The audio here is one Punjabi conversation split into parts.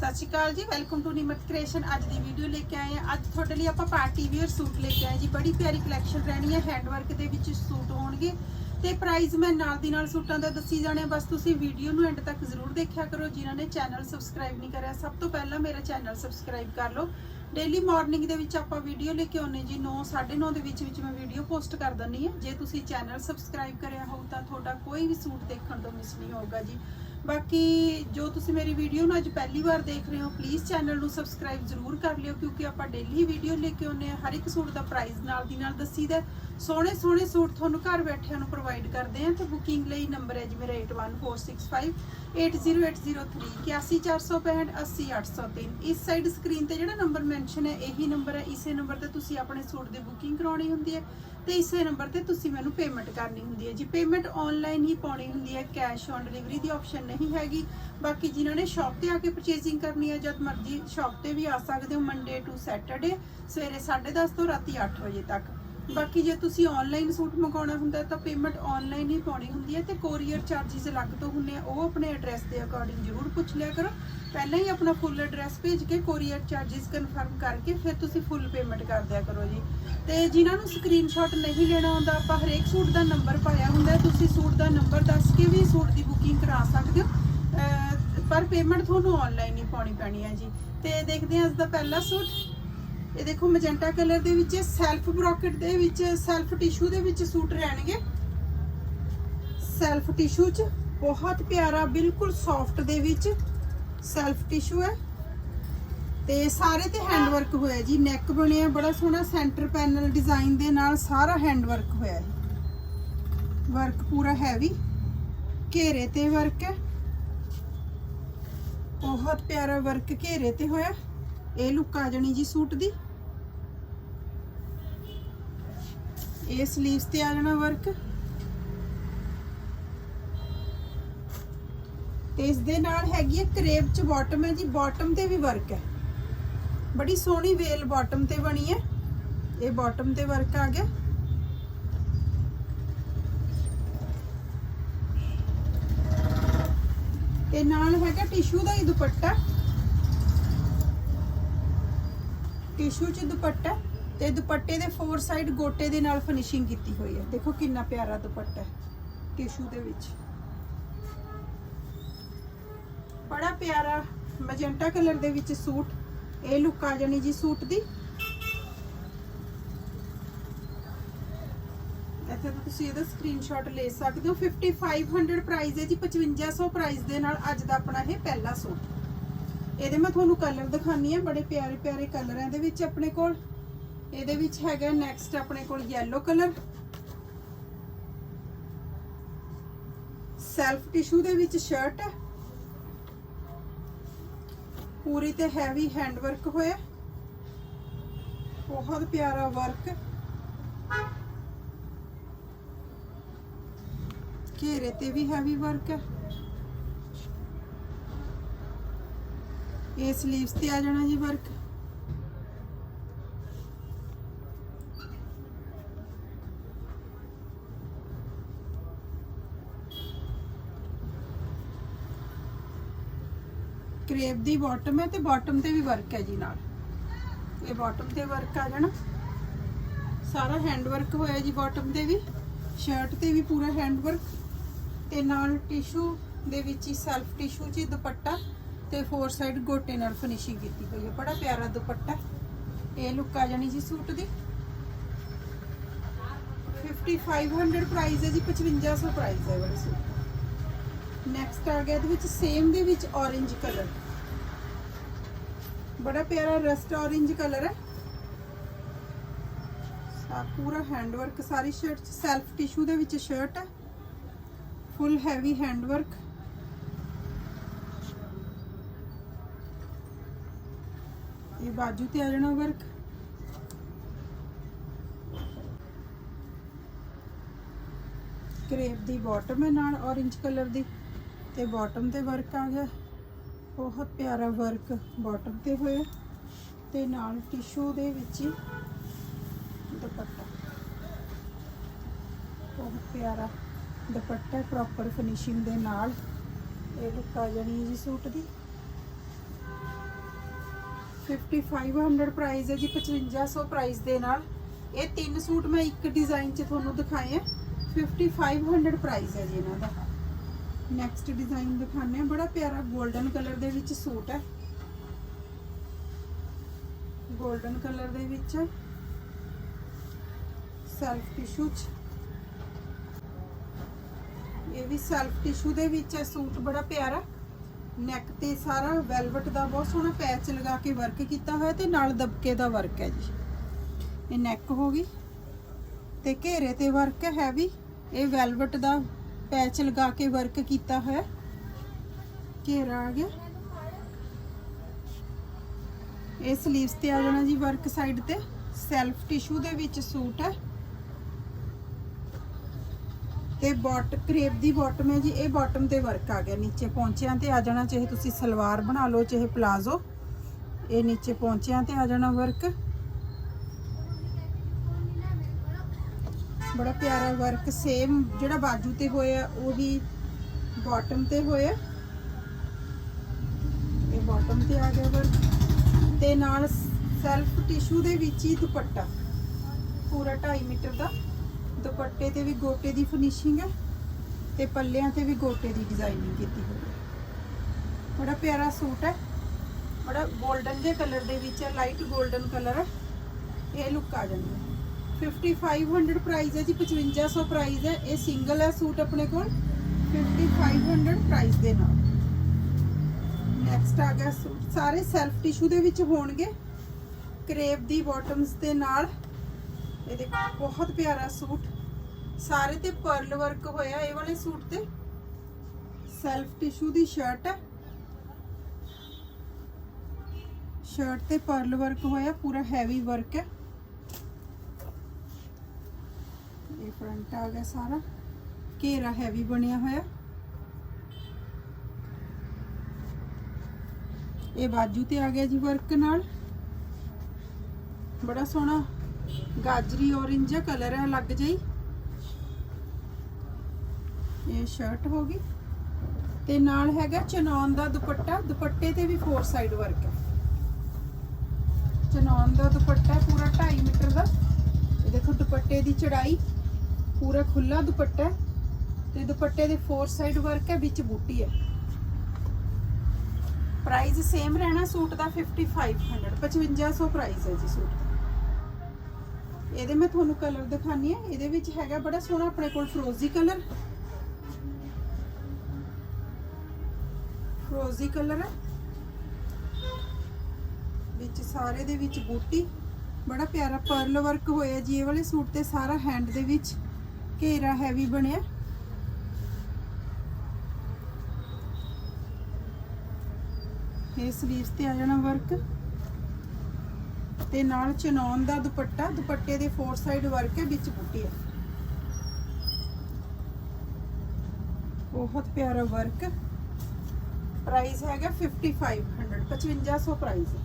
ਸਤਿ ਸ਼੍ਰੀ ਅਕਾਲ ਜੀ ਵੈਲਕਮ ਟੂ ਨਿਮਤ ਕ੍ਰੀਏਸ਼ਨ ਅੱਜ ਦੀ ਵੀਡੀਓ ਲੈ ਕੇ ਆਏ ਹਾਂ। ਅੱਜ ਤੁਹਾਡੇ ਲਈ ਆਪਾਂ ਪਾਰਟੀ ਵੇਅਰ ਸੂਟ ਲੈ ਕੇ ਆਏ ਜੀ। ਬੜੀ ਪਿਆਰੀ ਕਲੈਕਸ਼ਨ ਰਹਿਣੀ ਹੈ ਹੈਂਡਵਰਕ ਦੇ ਵਿੱਚ ਸੂਟ ਹੋਣਗੇ। ਤੇ ਪ੍ਰਾਈਸ ਮੈਂ ਨਾਲ ਦੀ ਨਾਲ ਸੂਟਾਂ ਦਾ ਦੱਸੀ ਜਾਣੇ ਬਸ ਤੁਸੀਂ ਵੀਡੀਓ ਨੂੰ ਐਂਡ ਤੱਕ ਜ਼ਰੂਰ ਦੇਖਿਆ ਕਰੋ। ਜਿਨ੍ਹਾਂ ਨੇ ਚੈਨਲ ਸਬਸਕ੍ਰਾਈਬ ਨਹੀਂ ਕਰਿਆ, ਸਭ ਤੋਂ ਪਹਿਲਾਂ ਮੇਰਾ ਚੈਨਲ ਸਬਸਕ੍ਰਾਈਬ ਕਰ ਲਓ। ਡੇਲੀ ਮਾਰਨਿੰਗ ਦੇ ਵਿੱਚ ਆਪਾਂ ਵੀਡੀਓ ਲੈ ਕੇ ਆਉਨੇ ਜੀ 9 9:30 ਦੇ ਵਿੱਚ ਵਿੱਚ ਮੈਂ ਵੀਡੀਓ ਪੋਸਟ ਕਰ ਦਿੰਨੀ ਆ ਜੇ ਤੁਸੀਂ ਚੈਨਲ ਸਬਸਕ੍ਰਾਈਬ ਕਰਿਆ ਹੋਊ ਤਾਂ ਤੁਹਾਡਾ ਕੋਈ ਵੀ ਸੂਟ ਦੇਖਣ ਤੋਂ ਮਿਸ ਨਹੀਂ ਹੋਊਗਾ ਜੀ। ਬਾਕੀ ਜੋ ਤੁਸੀਂ ਮੇਰੀ ਵੀਡੀਓ ਨੂੰ ਅੱਜ ਪਹਿਲੀ ਵਾਰ ਦੇਖ ਰਹੇ ਹੋ ਪਲੀਜ਼ ਚੈਨਲ ਨੂੰ ਸਬਸਕ੍ਰਾਈਬ ਜ਼ਰੂਰ ਕਰ ਲਿਓ, ਕਿਉਂਕਿ ਆਪਾਂ ਡੇਲੀ ਵੀਡੀਓ ਲੈ ਕੇ ਆਉਂਦੇ ਆ ਹਰ ਇੱਕ ਸੂਟ ਦਾ ਪ੍ਰਾਈਸ ਨਾਲ ਦੀ ਨਾਲ ਦੱਸੀਦਾ ਸੋਹਣੇ ਸੋਹਣੇ ਸੂਟ ਤੁਹਾਨੂੰ ਘਰ ਬੈਠਿਆਂ ਨੂੰ ਪ੍ਰੋਵਾਈਡ ਕਰਦੇ ਆ ਤੇ ਬੁਕਿੰਗ ਲਈ ਨੰਬਰ ਹੈ ਜੀ ਮੇਰਾ 81465 80803 81465 80803 ਇਸ ਸਾਈਡ ਸਕਰੀਨ ਤੇ ਜਿਹੜਾ ਨੰਬਰ ਮੈਂਸ਼ਨ ਹੈ, ਇਹੀ ਨੰਬਰ ਹੈ। ਇਸੇ ਨੰਬਰ ਤੇ ਤੁਸੀਂ ਆਪਣੇ ਸੂਟ ਦੀ ਬੁਕਿੰਗ ਕਰਾਉਣੀ ਹੁੰਦੀ ਹੈ ਤੇ ਇਸੇ ਨੰਬਰ ਤੇ ਤੁਸੀਂ ਮੈਨੂੰ ਪੇਮੈਂਟ ਕਰਨੀ ਹੁੰਦੀ ਹੈ ਜੀ। ਪੇਮੈਂਟ ਆਨਲਾਈਨ ਹੀ ਪਾਉਣੀ ਹੁੰਦੀ ਹੈ ਕੈਸ਼ ਔਨ ਡਿਲੀਵਰੀ ਦੀ ਆਪਸ਼ਨ ਨਹੀਂ ਹੈਗੀ। ਬਾਕੀ ਜਿਨ੍ਹਾਂ ਨੇ ਸ਼ਾਪ ਤੇ ਆ ਕੇ ਪਰਚੇਸਿੰਗ ਕਰਨੀ ਹੈ, ਜਦ ਮਰਜ਼ੀ ਸ਼ਾਪ ਤੇ ਵੀ ਆ ਸਕਦੇ ਹੋ ਮੰਡੇ ਟੂ ਸੈਟਰਡੇ ਸਵੇਰੇ 10:30 ਤੋਂ ਰਾਤੀ 8 ਵਜੇ ਤੱਕ। ਬਾਕੀ ਜੇ ਤੁਸੀਂ ਆਨਲਾਈਨ ਸੂਟ ਮੰਗਾਉਣਾ ਹੁੰਦਾ ਤਾਂ ਪੇਮੈਂਟ ਆਨਲਾਈਨ ਹੀ ਪਾਉਣੀ ਹੁੰਦੀ ਹੈ ਤੇ ਕੋਰੀਅਰ ਚਾਰजेस ਅਲੱਗ ਤੋਂ ਹੁੰਦੇ ਆ, ਉਹ ਆਪਣੇ ਐਡਰੈਸ ਦੇ ਅਕੋਰਡਿੰਗ ਜ਼ਰੂਰ ਪੁੱਛ ਲਿਆ ਕਰੋ। ਪਹਿਲਾਂ ਹੀ ਆਪਣਾ ਫੁੱਲ ਐਡਰੈਸ ਭੇਜ ਕੇ ਕੋਰੀਅਰ ਚਾਰजेस ਕਨਫਰਮ ਕਰਕੇ ਫਿਰ ਤੁਸੀਂ ਫੁੱਲ ਪੇਮੈਂਟ ਕਰ ਦਿਆ ਕਰੋ ਜੀ। ਤੇ ਜਿਨ੍ਹਾਂ ਨੂੰ ਸਕਰੀਨਸ਼ਾਟ ਨਹੀਂ ਲੈਣਾ ਹੁੰਦਾ ਆਪਾਂ ਹਰੇਕ ਸੂਟ ਦਾ ਨੰਬਰ ਪਾਇਆ ਹੁੰਦਾ ਤੁਸੀਂ ਸੂਟ ਦਾ ਨੰਬਰ ਦੱਸ ਕੇ ਵੀ ਸੂਟ ਦੀ ਬੁਕਿੰਗ ਕਰਾ ਸਕਦੇ ਹੋ। ਪਰ ਪੇਮੈਂਟ ਤੁਹਾਨੂੰ ਆਨਲਾਈਨ ਹੀ ਪਾਉਣੀ ਪੈਣੀ ਹੈ ਜੀ। ਤੇ ਦੇਖਦੇ ਹਾਂ ਅੱਜ ਦਾ ਪਹਿਲਾ ਸੂਟ। ਇਹ ਦੇਖੋ ਮੈਜੈਂਟਾ ਕਲਰ ਦੇ ਵਿੱਚ ਸੈਲਫ ਬ੍ਰੋਕਟ ਦੇ ਵਿੱਚ ਸੈਲਫ ਟਿਸ਼ੂ ਦੇ ਵਿੱਚ ਸੂਟ ਰਹਿਣਗੇ। ਸੈਲਫ ਟਿਸ਼ੂ ਚ ਬਹੁਤ ਪਿਆਰਾ, ਬਿਲਕੁਲ ਸੌਫਟ ਦੇ ਵਿੱਚ ਸੈਲਫ ਟਿਸ਼ੂ ਹੈ। ਤੇ ਸਾਰੇ ਤੇ ਹੈਂਡ ਵਰਕ ਹੋਇਆ ਜੀ। ਨੈਕ ਬਣਿਆ, ਬੜਾ ਸੋਹਣਾ ਸੈਂਟਰ ਪੈਨਲ ਡਿਜ਼ਾਈਨ ਦੇ ਨਾਲ ਸਾਰਾ ਹੈਂਡ ਵਰਕ ਹੋਇਆ ਹੈ ਵਰਕ ਪੂਰਾ ਹੈਵੀ ਘੇਰੇ ਤੇ ਵਰਕ ਹੈ। ਬਹੁਤ ਪਿਆਰਾ ਵਰਕ ਘੇਰੇ ਤੇ ਹੋਇਆ। ਇਹ ਲੁੱਕ ਆ ਜਾਣੀ ਜੀ ਸੂਟ ਦੀ। ਇਹ 슬ੀਵਸ ਤੇ ਆ ਜਾਣਾ ਵਰਕ ਤੇ ਇਸ ਦੇ ਨਾਲ ਹੈਗੀ ਹੈ ਕਰੇਪ ਚ ਬਾਟਮ ਹੈ ਜੀ ਬਾਟਮ ਤੇ ਵੀ ਵਰਕ ਹੈ। ਬੜੀ ਸੋਹਣੀ ਵੇਲ ਬਾਟਮ ਤੇ ਬਣੀ ਹੈ। ਇਹ ਬਾਟਮ ਤੇ ਵਰਕ ਆ ਗਿਆ। ਤੇ ਨਾਲ ਹੈਗਾ ਟਿਸ਼ੂ ਦਾ ਹੀ ਦੁਪੱਟਾ। ਟਿਸ਼ੂ ਚ ਦੁਪੱਟਾ ਤੇ ਦੁਪੱਟੇ ਦੇ ਫੋਰ ਸਾਈਡ ਗੋਟੇ ਦੇ ਨਾਲ ਫਿਨਿਸ਼ਿੰਗ ਕੀਤੀ ਹੋਈ ਹੈ। ਦੇਖੋ ਕਿੰਨਾ ਪਿਆਰਾ ਦੁਪੱਟਾ ਹੈ ਟਿਸ਼ੂ ਦੇ ਵਿੱਚ। ਬੜਾ ਪਿਆਰਾ ਮੈਜੈਂਟਾ ਕਲਰ ਦੇ ਵਿੱਚ ਸੂਟ। ਇਹ ਲੁੱਕ ਆ ਜਾਣੀ ਜੀ ਸੂਟ ਦੀ। ਇੱਥੇ ਤਾਂ ਤੁਸੀਂ ਇਹਦਾ ਸਕਰੀਨਸ਼ਾਟ ਲੈ ਸਕਦੇ ਹੋ। 5500 ਪ੍ਰਾਈਸ ਹੈ ਜੀ 5500 ਪ੍ਰਾਈਸ ਦੇ ਨਾਲ ਅੱਜ ਦਾ ਆਪਣਾ ਇਹ ਪਹਿਲਾ ਸੂਟ। ਇਹਦੇ ਮੈਂ ਤੁਹਾਨੂੰ ਕਲਰ ਦਿਖਾਨੀ ਆ ਬੜੇ ਪਿਆਰੇ ਪਿਆਰੇ ਕਲਰ ਹੈ ਵਿੱਚ ਆਪਣੇ ਕੋਲ। ਇਹਦੇ ਵਿੱਚ ਹੈਗਾ ਨੈਕਸਟ ਆਪਣੇ ਕੋਲ yellow ਕਲਰ ਸੈਲਫ ਟਿਸ਼ੂ ਦੇ ਵਿੱਚ ਸ਼ਰਟ ਹੈ ਪੂਰੀ ਤੇ ਹੈਵੀ ਹੈਂਡ ਵਰਕ ਹੋਇਆ। ਬਹੁਤ ਪਿਆਰਾ ਵਰਕ ਘੇਰੇ ਤੇ ਵੀ ਹੈਵੀ ਵਰਕ ਹੈ ਇਹ 슬ੀਵਸ ਤੇ ਆ ਜਾਣਾ ਜੀ ਵਰਕ ਕਰੇਪ ਦੀ ਬਾਟਮ ਹੈ ਤੇ ਬਾਟਮ ਤੇ ਵੀ ਵਰਕ ਹੈ ਜੀ ਨਾਲ। ਇਹ ਬਾਟਮ ਤੇ ਵਰਕ ਆ ਜਾਣਾ। ਸਾਰਾ ਹੈਂਡ ਵਰਕ ਹੋਇਆ ਜੀ ਬਾਟਮ ਤੇ ਵੀ। ਸ਼ਰਟ ਤੇ ਵੀ ਪੂਰਾ ਹੈਂਡ ਵਰਕ ਤੇ ਨਾਲ ਟਿਸ਼ੂ ਦੇ ਵਿੱਚ ਹੀ ਸੈਲਫ ਟਿਸ਼ੂ 'ਚ ਦੁਪੱਟਾ। ਤੇ ਫੋਰ ਸਾਈਡ ਗੋਟੇ ਨਾਲ ਫਿਨਿਸ਼ਿੰਗ ਕੀਤੀ ਹੋਈ ਹੈ। ਬੜਾ ਪਿਆਰਾ ਦੁਪੱਟਾ। ਇਹ ਲੁੱਕ ਆ ਜਾਣੀ ਜੀ ਸੂਟ ਦੀ। 5500 ਪ੍ਰਾਈਸ ਹੈ ਜੀ 5500 ਪ੍ਰਾਈਸ ਹੈ ਵਾਲੇ ਸੂਟ। ਨੈਕਸਟ ਆ ਗਿਆ ਇਹਦੇ ਵਿੱਚ ਸੇਮ ਦੇ ਵਿੱਚ orange ਕਲਰ ਬੜਾ ਪਿਆਰਾ ਰਸਟ orange ਕਲਰ ਹੈ। ਸਾ ਪੂਰਾ ਹੈਂਡ ਵਰਕ ਸਾਰੀ ਸ਼ਰਟ ਸੈਲਫ ਟਿਸ਼ੂ ਦੇ ਵਿੱਚ ਸ਼ਰਟ ਹੈ। ਫੁੱਲ ਹੈਵੀ ਹੈਂਡ ਵਰਕ ਬਾਜੂ ਤੇ ਆ ਜਾਣਾ ਵਰਕ ਕਰੇਪ ਦੀ ਬਾਟਮ ਹੈ ਨਾਲ, orange ਕਲਰ ਦੀ। ਤੇ ਬਾਟਮ ਤੇ ਵਰਕ ਆ ਗਿਆ। ਬਹੁਤ ਪਿਆਰਾ ਵਰਕ ਬਾਟਮ ਤੇ ਹੋਇਆ। ਤੇ ਨਾਲ ਟਿਸ਼ੂ ਦੇ ਵਿੱਚ ਹੀ ਦੁਪੱਟਾ। ਬਹੁਤ ਪਿਆਰਾ ਦੁਪੱਟਾ ਪ੍ਰੋਪਰ ਫਿਨਿਸ਼ਿੰਗ ਦੇ ਨਾਲ। ਇਹ ਲੁੱਕ ਆ ਜਾਣੀ ਹੈ ਜੀ ਸੂਟ ਦੀ। 5500 ਪ੍ਰਾਈਸ ਹੈ ਜੀ 5500 ਪ੍ਰਾਈਸ ਦੇ ਨਾਲ। ਇਹ ਤਿੰਨ ਸੂਟ ਮੈਂ ਇੱਕ ਡਿਜ਼ਾਈਨ 'ਚ ਤੁਹਾਨੂੰ ਦਿਖਾਏ ਆ। 5500 ਪ੍ਰਾਈਸ ਹੈ ਜੀ ਇਹਨਾਂ ਦਾ। ਨੈਕਸਟ ਡਿਜ਼ਾਈਨ ਦਿਖਾਣੇ ਆ ਬੜਾ ਪਿਆਰਾ 골ਡਨ ਕਲਰ ਦੇ ਵਿੱਚ ਸੂਟ ਹੈ। 골ਡਨ ਕਲਰ ਦੇ ਵਿੱਚ ਸੈਲਫ ਟਿਸ਼ੂ ਚ। ਇਹ ਵੀ ਸੈਲਫ ਟਿਸ਼ੂ ਦੇ ਵਿੱਚ ਹੈ। ਸੂਟ ਬੜਾ ਪਿਆਰਾ। ਨੈਕ ਤੇ ਸਾਰਾ ਵੈਲਵਟ ਦਾ ਬਹੁਤ ਸੋਹਣਾ ਪੈਚ ਲਗਾ ਕੇ ਵਰਕ ਕੀਤਾ ਹੋਇਆ ਤੇ ਨਾਲ ਦਬਕੇ ਦਾ ਵਰਕ ਹੈ ਜੀ। ਇਹ ਨੈਕ ਹੋ ਗਈ ਤੇ ਘੇਰੇ ਤੇ ਵਰਕ ਹੈ ਹੈਵੀ ਇਹ ਵੈਲਵਟ ਦਾ ਪੈਚ ਲਗਾ ਕੇ ਵਰਕ ਕੀਤਾ ਹੋਇਆ। ਘੇਰਾ ਆ ਗਿਆ। ਇਹ ਸਲੀਵਸ ਤੇ ਆ ਜਾਣਾ ਜੀ ਵਰਕ ਸਾਈਡ ਤੇ। ਸੈਲਫ ਟਿਸ਼ੂ ਦੇ ਵਿੱਚ ਸੂਟ ਹੈ। ਤੇ ਬੋਟ ਕਰੇਪ ਦੀ ਬਾਟਮ ਹੈ ਜੀ, ਇਹ ਬਾਟਮ ਤੇ ਵਰਕ ਆ ਗਿਆ ਨੀਚੇ ਪੌਂਚਿਆਂ ਤੇ ਆ ਜਾਣਾ, ਚਾਹੇ ਤੁਸੀਂ ਸਲਵਾਰ ਬਣਾ ਲਓ, ਚਾਹੇ ਪਲਾਜ਼ੋ ਇਹ ਨੀਚੇ ਪੌਂਚਿਆਂ ਤੇ ਆ ਜਾਣਾ ਵਰਕ ਬੜਾ ਪਿਆਰਾ ਵਰਕ ਸੇਮ ਜਿਹੜਾ ਬਾਜੂ ਤੇ ਹੋਇਆ, ਉਹੀ ਬਾਟਮ ਤੇ ਹੋਇਆ। ਇਹ ਬਾਟਮ ਤੇ ਆ ਗਿਆ ਵਰਕ ਤੇ ਨਾਲ ਸੈਲਫ ਟਿਸ਼ੂ ਦੇ ਵਿੱਚ ਹੀ ਦੁਪੱਟਾ, ਪੂਰਾ 2.5 ਮੀਟਰ ਦਾ। ਦੁਪੱਟੇ ਤੇ ਵੀ ਗੋਟੇ ਦੀ ਫਿਨਿਸ਼ਿੰਗ ਹੈ ਤੇ ਪੱਲਿਆਂ ਤੇ ਵੀ ਗੋਟੇ ਦੀ ਡਿਜ਼ਾਈਨਿੰਗ ਕੀਤੀ ਹੋਈ ਹੈ। ਬੜਾ ਪਿਆਰਾ ਸੂਟ ਹੈ। ਬੜਾ 골ਡਨ ਦੇ ਕਲਰ ਦੇ ਵਿੱਚ ਹੈ ਲਾਈਟ 골ਡਨ ਕਲਰ ਹੈ। ਇਹ ਲੁੱਕ ਆ ਜਾਂਦੀ ਹੈ। 5500 ਪ੍ਰਾਈਸ ਹੈ ਜੀ 5500 ਪ੍ਰਾਈਸ ਹੈ। ਇਹ ਸਿੰਗਲ ਹੈ ਸੂਟ ਆਪਣੇ ਕੋਲ। 5500 ਪ੍ਰਾਈਸ ਦੇ ਨਾਲ। ਨੈਕਸਟ ਆ ਗਿਆ ਸੂਟ। ਸਾਰੇ ਸੈਲਫ ਟਿਸ਼ੂ ਦੇ ਵਿੱਚ ਹੋਣਗੇ। ਕਰੇਪ ਦੀ ਬਾਟਮਸ ਦੇ ਨਾਲ। ਇਹ ਦੇਖੋ, ਬਹੁਤ ਪਿਆਰਾ ਸੂਟ। ਸਾਰੇ ਤੇ ਪਰਲ ਵਰਕ ਹੋਇਆ, ਇਹ ਵਾਲੇ ਸੂਟ ਤੇ। ਸੈਲਫ ਟਿਸ਼ੂ ਦੀ ਸ਼ਰਟ ਹੈ। ਸ਼ਰਟ ਤੇ ਪਰਲ ਵਰਕ ਹੋਇਆ, ਪੂਰਾ ਹੈਵੀ ਵਰਕ ਹੈ। ਇਹ ਫਰੰਟ ਆ ਗਿਆ ਸਾਰਾ। ਘੇਰਾ ਹੈਵੀ ਬਣਿਆ ਹੋਇਆ। ਇਹ ਬਾਜੂ ਤੇ ਆ ਗਿਆ ਜੀ ਵਰਕ ਨਾਲ। ਬੜਾ ਸੋਹਣਾ ਗਾਜਰੀ orange ਜਿਹਾ ਕਲਰ ਹੈ ਲੱਗ ਜਾਈ ਇਹ ਸ਼ਰਟ ਹੋ ਗਈ। ਤੇ ਨਾਲ ਹੈਗਾ ਚਨੌਨ ਦਾ ਦੁਪੱਟਾ। ਦੁਪੱਟੇ ਤੇ ਵੀ ਫੋਰ ਸਾਈਡ ਵਰਕ ਹੈ ਚਨੌਨ ਦਾ ਦੁਪੱਟਾ ਪੂਰਾ 2.5 ਮੀਟਰ ਦਾ। ਇਹ ਦੇਖੋ ਦੁਪੱਟੇ ਦੀ ਚੜਾਈ। ਪੂਰਾ ਖੁੱਲਾ ਦੁਪੱਟਾ। ਹੈ ਤੇ ਦੁਪੱਟੇ ਦੇ ਫੋਰ ਸਾਈਡ ਵਰਕ ਹੈ ਵਿੱਚ ਬੂਟੀ ਹੈ ਪ੍ਰਾਈਸ ਸੇਮ ਰਹਿਣਾ ਸੂਟ ਦਾ 5500 5500 ਪ੍ਰਾਈਸ ਹੈ ਜੀ ਸੂਟ ਦਾ। ਇਹਦੇ ਮੈਂ ਤੁਹਾਨੂੰ ਕਲਰ ਦਿਖਾਨੀ ਹੈ। ਇਹਦੇ ਵਿੱਚ ਹੈਗਾ ਬੜਾ ਸੋਹਣਾ ਆਪਣੇ ਕੋਲ ਫਰੋਜ਼ੀ ਕਲਰ ਫਰੋਜ਼ੀ ਕਲਰ ਹੈ। ਵਿੱਚ ਸਾਰੇ ਦੇ ਵਿੱਚ ਬੂਟੀ। ਬੜਾ ਪਿਆਰਾ ਪਰਲ ਵਰਕ ਹੋਇਆ ਜੀ। ਇਹ ਵਾਲੇ ਸੂਟ ਤੇ ਸਾਰਾ ਹੈਂਡ ਦੇ ਵਿੱਚ ਘੇਰਾ ਹੈਵੀ ਬਣਿਆ। ਇਹ ਸਲੀਵਸ ਤੇ ਆ ਜਾਣਾ ਵਰਕ ਤੇ ਨਾਲ ਚਨੌਨ ਦਾ ਦੁਪੱਟਾ, ਦੁਪੱਟੇ ਦੇ ਫੋਰ ਸਾਈਡ ਵਰਕ ਹੈ, ਵਿੱਚ ਬੂਟੀ ਹੈ ਬਹੁਤ ਪਿਆਰਾ ਵਰਕ ਪ੍ਰਾਈਸ ਹੈਗਾ 5500 5500 ਪ੍ਰਾਈਸ ਹੈ।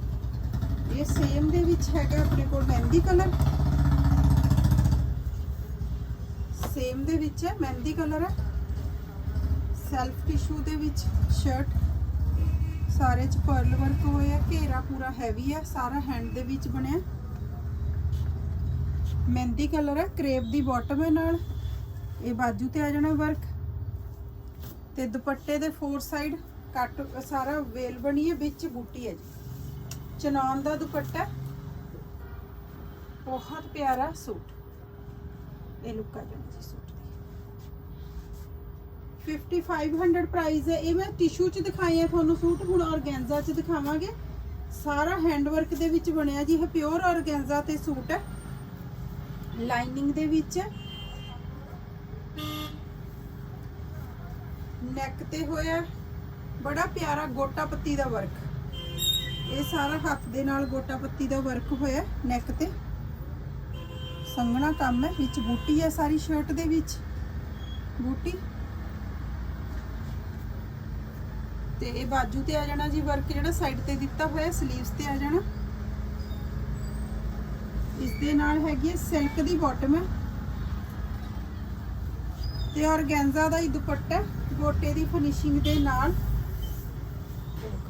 ਇਹ ਸੇਮ ਦੇ ਵਿੱਚ ਹੈਗਾ ਆਪਣੇ ਕੋਲ ਮਹਿੰਦੀ ਕਲਰ। ਸੇਮ ਦੇ ਵਿੱਚ ਹੈ, ਮਹਿੰਦੀ ਕਲਰ ਹੈ। ਸੈਲਫ ਟਿਸ਼ੂ ਦੇ ਵਿੱਚ ਸ਼ਰਟ ਸਾਰੇ ਚ ਪਰਲ ਵਰਕ ਹੋਇਆ ਘੇਰਾ ਪੂਰਾ ਹੈਵੀ ਹੈ ਸਾਰਾ ਹੈਂਡ ਦੇ ਵਿੱਚ ਬਣਿਆ। ਮਹਿੰਦੀ ਕਲਰ ਹੈ ਕਰੇਪ ਦੀ ਬਾਟਮ ਹੈ ਨਾਲ। ਇਹ ਬਾਜੂ ਤੇ ਆ ਜਾਣਾ ਵਰਕ ਤੇ ਦੁਪੱਟੇ ਦੇ ਫੋਰ ਸਾਈਡ ਕੱਟ, ਸਾਰਾ ਵੇਲ ਬਣੀ ਹੈ ਵਿੱਚ ਬੂਟੀ ਹੈ ਜੀ। ਚਨਾਨ ਦਾ ਦੁਪੱਟਾ। ਬਹੁਤ ਪਿਆਰਾ ਸੂਟ। ਇਹ ਲੁੱਕ ਆ ਜਾਣਾ ਜੀ ਸੂਟ। 5500 ਪ੍ਰਾਈਸ ਹੈ। ਇਹ ਮੈਂ ਟਿਸ਼ੂ ਚ ਦਿਖਾਏ ਆ ਤੁਹਾਨੂੰ ਸੂਟ। ਹੁਣ ਆਰਗੈਂਜ਼ਾ ਚ ਦਿਖਾਵਾਂਗੇ। ਸਾਰਾ ਹੈਂਡ ਦੇ ਵਿੱਚ ਬਣਿਆ ਜੀ। ਇਹ ਪਿਓਰ ਆਰਗੈਂਜ਼ਾ ਤੇ ਸੂਟ ਹੈ। ਲਾਈਨਿੰਗ ਦੇ ਵਿੱਚ। ਨੈਕ ਤੇ ਹੋਇਆ। ਬੜਾ ਪਿਆਰਾ ਗੋਟਾ ਪੱਤੀ ਦਾ ਵਰਕ ਇਹ ਸਾਰਾ ਹੱਥ ਦੇ ਨਾਲ ਗੋਟਾ ਪੱਤੀ ਦਾ ਵਰਕ ਹੋਇਆ ਨੈਕ ਤੇ। ਸੰਘਣਾ ਕੰਮ ਹੈ। ਵਿੱਚ ਬੂਟੀ ਹੈ ਸਾਰੀ ਸ਼ਰਟ ਦੇ ਵਿੱਚ। ਬੂਟੀ। ਤੇ ਇਹ ਬਾਜੂ ਤੇ ਆ ਜਾਣਾ ਜੀ ਵਰਕ ਜਿਹੜਾ ਸਾਈਡ ਤੇ ਦਿੱਤਾ ਹੋਇਆ ਸਲੀਵਸ ਤੇ ਆ ਜਾਣਾ। ਇਸ ਦੇ ਨਾਲ ਹੈਗੀ ਹੈ ਸਿਲਕ ਦੀ ਬਾਟਮ ਹੈ ਤੇ ਔਰਗੈਂਜ਼ਾ ਦਾ ਹੀ ਦੁਪੱਟਾ, ਗੋਟੇ ਦੀ ਫਿਨਿਸ਼ਿੰਗ ਦੇ ਨਾਲ।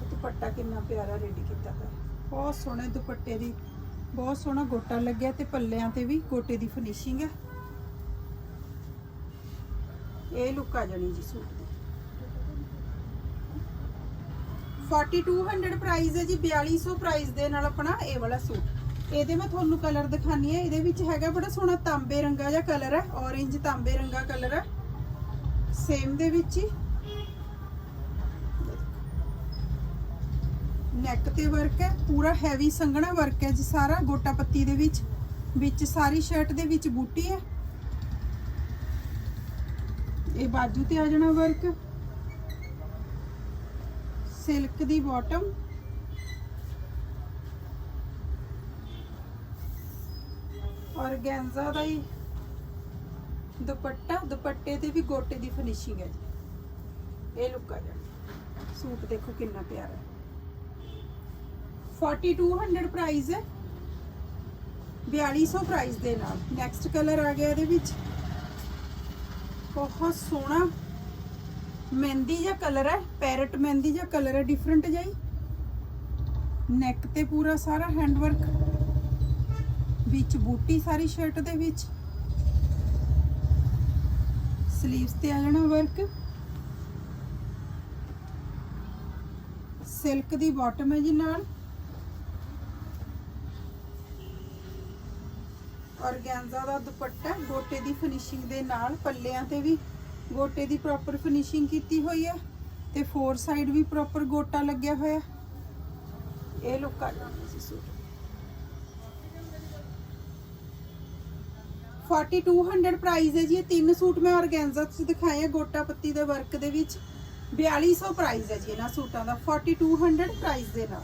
ਦੁਪੱਟਾ ਕਿੰਨਾ ਪਿਆਰਾ ਰੈਡੀ ਕੀਤਾ ਹੋਇਆ। ਬਹੁਤ ਸੋਹਣੇ ਦੁਪੱਟੇ ਦੀ, ਬਹੁਤ ਸੋਹਣਾ ਗੋਟਾ ਲੱਗਿਆ ਤੇ ਪੱਲਿਆਂ ਤੇ ਵੀ ਗੋਟੇ ਦੀ ਫਿਨਿਸ਼ਿੰਗ ਹੈ। ਇਹ ਲੁੱਕ ਆ ਜਾਣੀ ਜੀ ਸੂਟ ਦੀ। 4200 ਪ੍ਰਾਈਸ ਹੈ ਜੀ 4200 ਪ੍ਰਾਈਸ ਦੇ ਨਾਲ ਆਪਣਾ ਇਹ ਵਾਲਾ ਸੂਟ। ਇਹਦੇ ਮੈਂ ਤੁਹਾਨੂੰ ਕਲਰ ਦਿਖਾਨੀ ਹੈ। ਇਹਦੇ ਵਿੱਚ ਹੈਗਾ ਬੜਾ ਸੋਹਣਾ ਤਾਂਬੇ ਰੰਗਾ ਜਿਹਾ ਕਲਰ ਹੈ ਔਰੇਂਜ ਤਾਂਬੇ ਰੰਗਾ ਕਲਰ ਹੈ। ਸੇਮ ਦੇ ਵਿੱਚ ਹੀ। ਨੈਕ ਤੇ ਵਰਕ ਹੈ, ਪੂਰਾ ਹੈਵੀ ਸੰਘਣਾ ਵਰਕ ਹੈ ਜੀ ਸਾਰਾ, ਗੋਟਾ ਪੱਤੀ ਦੇ ਵਿੱਚ। ਵਿੱਚ ਸਾਰੀ ਸ਼ਰਟ ਦੇ ਵਿੱਚ ਬੂਟੀ ਹੈ। ਇਹ ਬਾਜੂ ਤੇ ਆ ਜਾਣਾ ਵਰਕ ਸਿਲਕ ਦੀ ਬਾਟਮ। ਔਰ ਗੈਂਜ਼ਾ ਦਾ ਹੀ ਦੁਪੱਟਾ। ਦੁਪੱਟੇ ਤੇ ਵੀ ਗੋਟੇ ਦੀ ਫਿਨਿਸ਼ਿੰਗ ਹੈ ਜੀ। ਇਹ ਲੁੱਕ ਆ ਜਾਣਾ। ਸੂਟ ਦੇਖੋ ਕਿੰਨਾ ਪਿਆਰਾ ਹੈ। 4200 ਪ੍ਰਾਈਸ ਹੈ। 4200 ਪ੍ਰਾਈਸ ਦੇ ਨਾਲ। ਨੈਕਸਟ ਕਲਰ ਆ ਗਿਆ ਇਹਦੇ ਵਿੱਚ। ਬਹੁਤ ਸੋਹਣਾ ਮਹਿੰਦੀ ਜਿਹਾ ਕਲਰ ਹੈ? ਪੈਰਟ ਮਹਿੰਦੀ ਜਿਹਾ ਕਲਰ ਹੈ? ਡਿਫਰੈਂਟ ਜਿਹਾ ਨੈਕ ਤੇ ਪੂਰਾ ਸਾਰਾ ਹੈਂਡ ਵਰਕ ਵਿੱਚ ਬੂਟੀ ਸਾਰੀ ਸ਼ਰਟ ਦੇ ਵਿੱਚ? ਸਲੀਵਸ ਤੇ ਆ ਜਾਣਾ ਵਰਕ ਸਿਲਕ ਦੀ ਬਾਟਮ ਹੈ ਜੀ ਨਾਲ? ਔਰਗੈਂਜ਼ਾ ਦਾ ਦੁਪੱਟਾ, ਗੋਟੇ ਦੀ ਫਿਨਿਸ਼ਿੰਗ ਦੇ ਨਾਲ, ਪੱਲਿਆਂ ਤੇ ਵੀ? ਗੋਟੇ ਦੀ ਪ੍ਰੋਪਰ ਫਿਨਿਸ਼ਿੰਗ ਕੀਤੀ ਹੋਈ ਹੈ ਤੇ ਫੋਰ ਸਾਈਡ ਵੀ ਪ੍ਰੋਪਰ ਗੋਟਾ ਲੱਗਿਆ ਹੋਇਆ। ਇਹ ਲੁੱਕ ਆ ਜਾਂਦੀ ਸੀ ਸੂਟ। 4200 ਪ੍ਰਾਈਸ ਹੈ ਜੀ, ਇਹ ਤਿੰਨ ਸੂਟ ਮੈਂ ਔਰਗੈਂਜ਼ਾ ਚ ਦਿਖਾਏ ਆ, ਗੋਟਾ ਪੱਤੀ ਦੇ ਵਰਕ ਦੇ ਵਿੱਚ। 4200 ਪ੍ਰਾਈਸ ਹੈ ਜੀ ਇਹਨਾਂ ਸੂਟਾਂ ਦਾ 4200 ਪ੍ਰਾਈਸ ਦੇ ਨਾਲ।